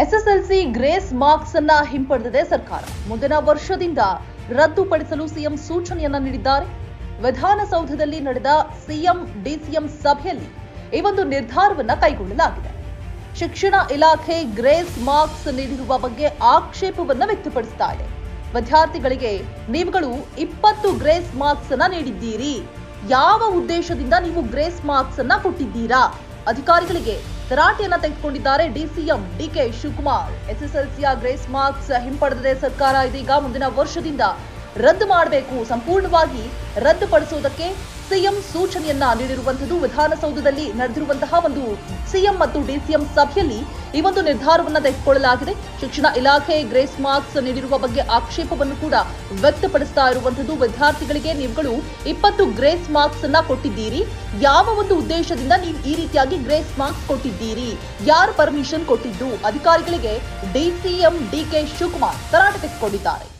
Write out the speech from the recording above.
SSLC grace marks ಅನ್ನ ಹಿಂಪಡೆದಿದೆ ಸರ್ಕಾರ. ಮುಂದಿನ ವರ್ಷದಿಂದ ರದ್ದುಪಡಿಸಲು ಸಿಎಂ ಸೂಚನೆಯನ್ನ ನೀಡಿದ್ದಾರೆ. ವಿಧಾನಸೌಧದಲ್ಲಿ ನಡೆದ ಸಿಎಂ ಡಿಸಿಎಂ ಸಭೆಯಲ್ಲಿ ಈ ಒಂದು ನಿರ್ಧಾರವನ್ನ ಕೈಗೊಳ್ಳಲಾಗಿದೆ. ಶಿಕ್ಷಣ ಇಲಾಖೆ ಗ್ರೇಸ್ ಮಾರ್ಕ್ಸ್ ನೀಡಿರುವ ಬಗ್ಗೆ ಆಕ್ಷೇಪವನ್ನ ವ್ಯಕ್ತಪಡಿಸ್ತಾ ಇದೆ. ವಿದ್ಯಾರ್ಥಿಗಳಿಗೆ ನೀವುಗಳು ಇಪ್ಪತ್ತು ಗ್ರೇಸ್ ಮಾರ್ಕ್ಸ್ ಅನ್ನ ನೀಡಿದ್ದೀರಿ. ಯಾವ ಉದ್ದೇಶದಿಂದ ನೀವು ಗ್ರೇಸ್ ಮಾರ್ಕ್ಸ್ ಅನ್ನ ಕೊಟ್ಟಿದ್ದೀರಾ? ಅಧಿಕಾರಿಗಳಿಗೆ ತರಾಟೆಯನ್ನ ತೆಗೆದುಕೊಂಡಿದ್ದಾರೆ ಡಿಸಿಎಂ ಡಿಕೆ ಶಿವಕುಮಾರ್. ಎಸ್ಎಸ್ಎಲ್ಸಿಯ ಗ್ರೇಸ್ ಮಾರ್ಕ್ಸ್ ಹಿಂಪಡೆದಿದೆ ಸರ್ಕಾರ ಇದೀಗ ಮುಂದಿನ ವರ್ಷದಿಂದ ರದ್ದು ಮಾಡಬೇಕು. ಸಂಪೂರ್ಣವಾಗಿ ರದ್ದುಪಡಿಸುವುದಕ್ಕೆ ಸಿಎಂ ಸೂಚನೆಯನ್ನ ನೀಡಿರುವಂತದ್ದು ವಿಧಾನಸೌಧದಲ್ಲಿ ನಡೆದಿರುವಂತಹ ಒಂದು ಸಿಎಂ ಮತ್ತು ಡಿಸಿಎಂ ಸಭೆಯಲ್ಲಿ ಈ ಒಂದು ನಿರ್ಧಾರವನ್ನು ತೆಗೆದುಕೊಳ್ಳಲಾಗಿದೆ. ಶಿಕ್ಷಣ ಇಲಾಖೆ ಗ್ರೇಸ್ ಮಾರ್ಕ್ಸ್ ನೀಡಿರುವ ಬಗ್ಗೆ ಆಕ್ಷೇಪವನ್ನು ಕೂಡ ವ್ಯಕ್ತಪಡಿಸ್ತಾ ಇರುವಂತದ್ದು ವಿದ್ಯಾರ್ಥಿಗಳಿಗೆ ನೀವುಗಳು ಇಪ್ಪತ್ತು ಗ್ರೇಸ್ ಮಾರ್ಕ್ಸ್ ಅನ್ನ ಕೊಟ್ಟಿದ್ದೀರಿ. ಯಾವ ಒಂದು ಉದ್ದೇಶದಿಂದ ನೀವು ಈ ರೀತಿಯಾಗಿ ಗ್ರೇಸ್ ಮಾರ್ಕ್ಸ್ ಕೊಟ್ಟಿದ್ದೀರಿ? ಯಾರು ಪರ್ಮಿಷನ್ ಕೊಟ್ಟಿದ್ದು? ಅಧಿಕಾರಿಗಳಿಗೆ ಡಿಸಿಎಂ ಡಿಕೆ ಶಿವಕುಮಾರ್ ತರಾಟೆ ತೆಗೆದುಕೊಂಡಿದ್ದಾರೆ